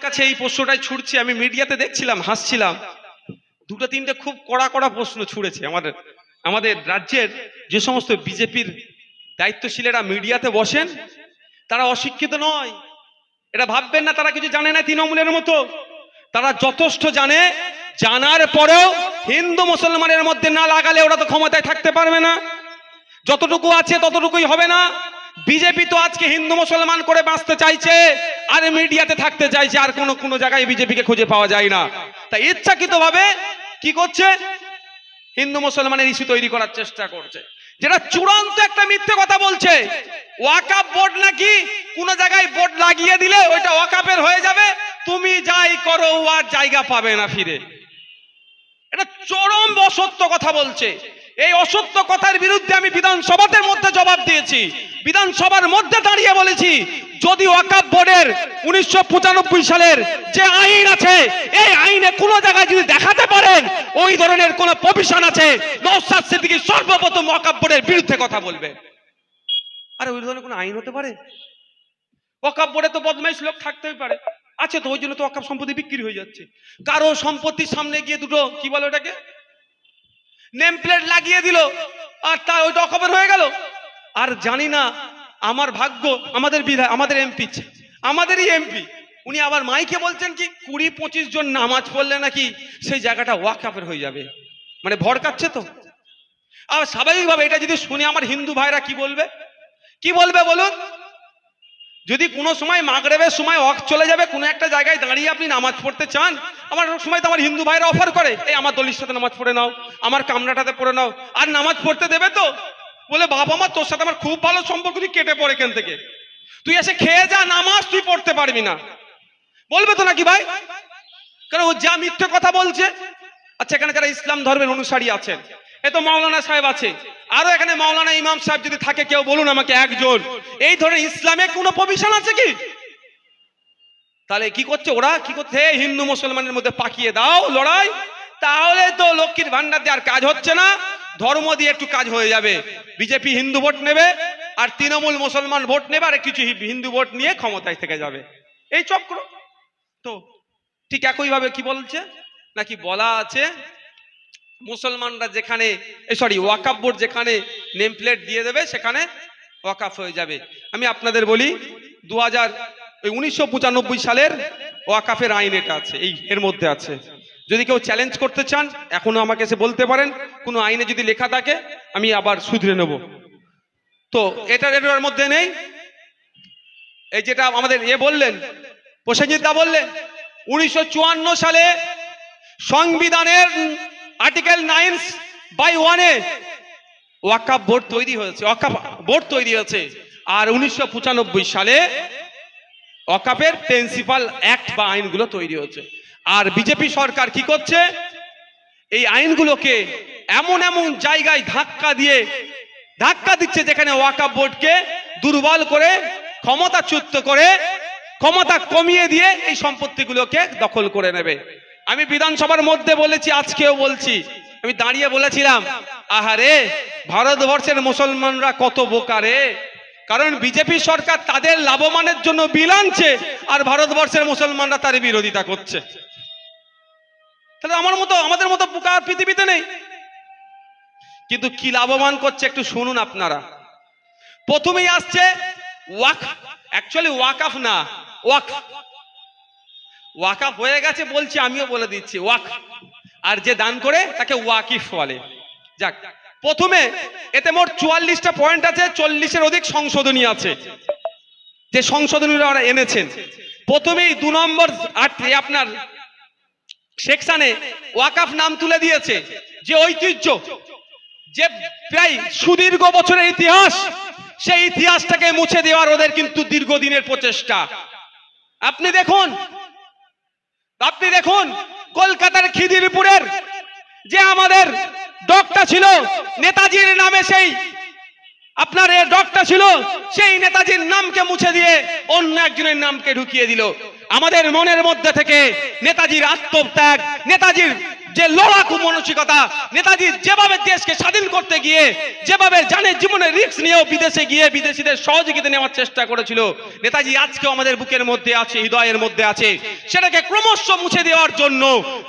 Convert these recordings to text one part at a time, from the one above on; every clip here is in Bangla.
কাছে এই প্রশ্নটাই ছুটছে আমি মিডিয়াতে দেখছিলাম, হাসছিলাম। দুটো তিনটে খুব কড়া কড়া প্রশ্ন ছুড়েছে আমাদের আমাদের রাজ্যের যে সমস্ত বিজেপির দায়িত্বশীলেরা মিডিয়াতে বসেন, তারা অশিক্ষিত নয়। এটা ভাববেন না তারা কিছু জানে না তৃণমূলের মতো। তারা যথেষ্ট জানে, জানার পরেও হিন্দু মুসলমানের মধ্যে না লাগালে ওরা তো ক্ষমতায় থাকতে পারবে না। যতটুকু আছে ততটুকুই হবে না। বিজেপি তো আজকে হিন্দু মুসলমান করে বাঁচতে চাইছে, আর মিডিয়াতে থাকতে চাইছে, আর কোনো কোনো জায়গায় বিজেপিকে খুঁজে পাওয়া যায় না। তাই ইচ্ছাকৃত ভাবে কি করছে? হিন্দু মুসলমানের ইস্যু তৈরি করার চেষ্টা করছে। যেটা চূড়ান্ত একটা মিথ্যে কথা বলছে ওয়াকাপ বোর্ড নাকি কোন জায়গায় বোর্ড লাগিয়ে দিলে ওইটা ওয়াকাপের হয়ে যাবে? তুমি যাই করো, আর জায়গা পাবে না ফিরে। এটা চরম অসত্য কথা বলছে। এই অসত্য কথার বিরুদ্ধে আমি বিধানসভাতে মধ্যে জবাব দিয়েছি। বিধানসভার মধ্যে দাঁড়িয়ে বলেছি, যদি ওয়াকাব বোর্ডের উনিশশো পঁচানব্বই সালের যে আইন আছে, এই আইনে কোন জায়গায় যদি দেখাতে পারেন, ওই ধরনের কোন প্রভিশন আছে নৌসাদ সিদ্দিকী সর্বপ্রথম ওয়াকাব বোর্ডের বিরুদ্ধে কথা বলবে। আরে ওই ধরনের কোন আইন হতে পারে? ওয়াকাব বোর্ডে তো বদমাইশ লোক থাকতেই পারে। আছে তো, ওই জন্য তো ওয়াকাব সম্পত্তি বিক্রি হয়ে যাচ্ছে। কারও সম্পত্তির সামনে গিয়ে দুটো, কি বলে ওটাকে? নেম প্লেট লাগিয়ে দিল, আর তা ওইটা অকবর হয়ে গেল। আর জানি না আমার ভাগ্য, আমাদের বিধায়, আমাদের এমপি আমাদেরই এমপি। উনি আবার মাইকে বলছেন কি, কুড়ি পঁচিশ জন নামাজ পড়লে নাকি সেই জায়গাটা ওয়াকাফের হয়ে যাবে। মানে ভড়কাচ্ছে তো। আর স্বাভাবিকভাবে এটা যদি শুনে আমার হিন্দু ভাইরা কি বলবে? কি বলবে বলুন? যদি কোনো সময় মাগরেবের সময় অক চলে যাবে, কোনো একটা জায়গায় দাঁড়িয়ে আপনি নামাজ পড়তে চান আমার সময় তো আমার হিন্দু ভাইরা অফার করে, এই আমার দলির সাথে নামাজ পড়ে নাও, আমার কামরাটাতে পড়ে নাও। আর নামাজ পড়তে দেবে তো? বলে বাবা আমার, তোর সাথে আমার খুব ভালো সম্পর্ক, তুই কেটে পড়ে এখান থেকে। তুই এসে খেয়ে যা, নামাজ তুই পড়তে পারবি না। বলবে তো নাকি ভাই? কারণ ও যা মিথ্যে কথা বলছে আচ্ছা এখানে যারা ইসলাম ধর্মের অনুসারী আছেন এ তো মাওলানা সাহেব আছে। আরও এখানে মাওলানা ইমাম সাহেব যদি থাকে, কেউ বলুন আমাকে একজন। এই ধরনের ইসলামে কোনো প্রভিশন আছে কি? তাহলে কি করছে ওরা? কি করছে? হিন্দু মুসলমানের মধ্যে পাকিয়ে দাও লড়াই। তাহলে তো লক্ষ্মীর ভান্ডার দিয়ে আর কাজ হচ্ছে না। ধর্ম দিয়ে একটু কাজ হয়ে যাবে। বিজেপি হিন্দু ভোট নেবে, আর তৃণমূল মুসলমান ভোট নেবে, আর কিছু হিন্দু ভোট নিয়ে ক্ষমতায় থেকে যাবে। এই চক্র। তো ঠিক একইভাবে কি বলছে? নাকি বলা আছে মুসলমানরা যেখানে সরি ওয়াকাফ বোর্ড যেখানে নেম প্লেট দিয়ে দেবে, সেখানে ওয়াকাফ হয়ে যাবে। আমি আপনাদের বলি দু হাজার উনিশশো পঁচানব্বই সালের ওয়াকাফের আইন এটা আছে, এই এর মধ্যে আছে। যদি কেউ চ্যালেঞ্জ করতে চান, এখনও আমাকে এসে বলতে পারেন, কোনো আইনে যদি লেখা থাকে, আমি আবার শুধরে নেব। তো এটার এটার মধ্যে নেই। এই যেটা আমাদের এ বললেন, প্রসেনজিৎ দা বললেন, উনিশশো চুয়ান্ন সালে সংবিধানের আর্টিকেল নাইন বাই ওয়ানে ওয়াকাপ বোর্ড তৈরি হয়েছে ওয়াকাপ বোর্ড তৈরি হয়েছে। আর উনিশশো পঁচানব্বই সালে ওয়াকাপের প্রিন্সিপাল অ্যাক্ট বা আইনগুলো তৈরি হয়েছে। আর বিজেপি সরকার কি করছে? এই আইনগুলোকে এমন এমন জায়গায় ধাক্কা দিয়ে, ধাক্কা দিচ্ছে যেখানে ওয়াকাপ বোর্ডকে দুর্বল করে, ক্ষমতাচ্যুত করে, ক্ষমতা কমিয়ে দিয়ে এই সম্পত্তিগুলোকে দখল করে নেবে। আমি বিধানসভার মধ্যে বলেছি, আজকেও বলছি। আমি দাঁড়িয়ে বলেছিলাম আহারে ভারতবর্ষের মুসলমানরা কত বোকারে কারণ বিজেপি সরকার তাদের লাভবানের জন্য বিল আনছে আর ভারতবর্ষের মুসলমানরা তার বিরোধিতা করছে। তাহলে আমার মতো, আমাদের মতো বোকা পৃথিবীতে নেই। কিন্তু কি লাভবান করছে একটু শুনুন আপনারা। প্রথমেই আসছে ওয়াক অ্যাকচুয়ালি ওয়াকাফ না ওয়াক ওয়াকাফ হয়ে গেছে বলছি, আমিও বলে দিচ্ছি ওয়াক আর যে দান করে, তাকে ওয়াকিফ বলে। যাক, প্রথমে এতে মোট চুয়াল্লিশটা পয়েন্ট আছে, চল্লিশের অধিক সংশোধনী আছে। যে সংশোধনীরা ওরা এনেছেন। প্রথমেই দু নম্বর আপনার সেকশনে ওয়াকাফ নাম তুলে দিয়েছে, যে ঐতিহ্য, যে প্রায় সুদীর্ঘ বছরের ইতিহাস, সেই ইতিহাসটাকে মুছে দেওয়ার ওদের কিন্তু দীর্ঘদিনের প্রচেষ্টা। আপনি দেখুন আপনি দেখুন, কলকাতার খিদিরপুরের যে আমাদের ডকটা ছিল, নেতাজির নামে সেই, আপনার এ ডকটা ছিল, সেই নেতাজির নামকে মুছে দিয়ে অন্য একজনের নামকে ঢুকিয়ে দিল। আমাদের মনের মধ্যে থেকে নেতাজির আত্মত্যাগ, নেতাজির যে লড়াকু মানসিকতা, নেতাজি যেভাবে দেশকে স্বাধীন করতে গিয়ে, যেভাবে জানে জীবনের রিস্ক নিয়েও বিদেশে গিয়ে বিদেশিদের সহযোগিতা নেওয়ার চেষ্টা করেছিল, নেতাজি আজকেও আমাদের বুকের মধ্যে আছে, হৃদয়ের মধ্যে আছে। সেটাকে ক্রমশ মুছে দেওয়ার জন্য,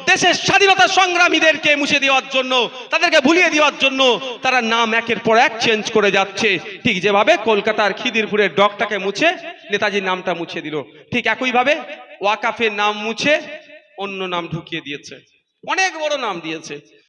দেশের স্বাধীনতা সংগ্রামীদেরকে মুছে দেওয়ার জন্য, তাদেরকে ভুলিয়ে দেওয়ার জন্য, তারা নাম একের পর এক চেঞ্জ করে যাচ্ছে। ঠিক যেভাবে কলকাতার খিদিরপুরের ডকটাকে মুছে, নেতাজির নামটা মুছে দিল। ঠিক একইভাবে ওয়াকাফের নাম মুছে, অন্য নাম ঢুকিয়ে দিয়েছে। অনেক বড় নাম দিয়েছে।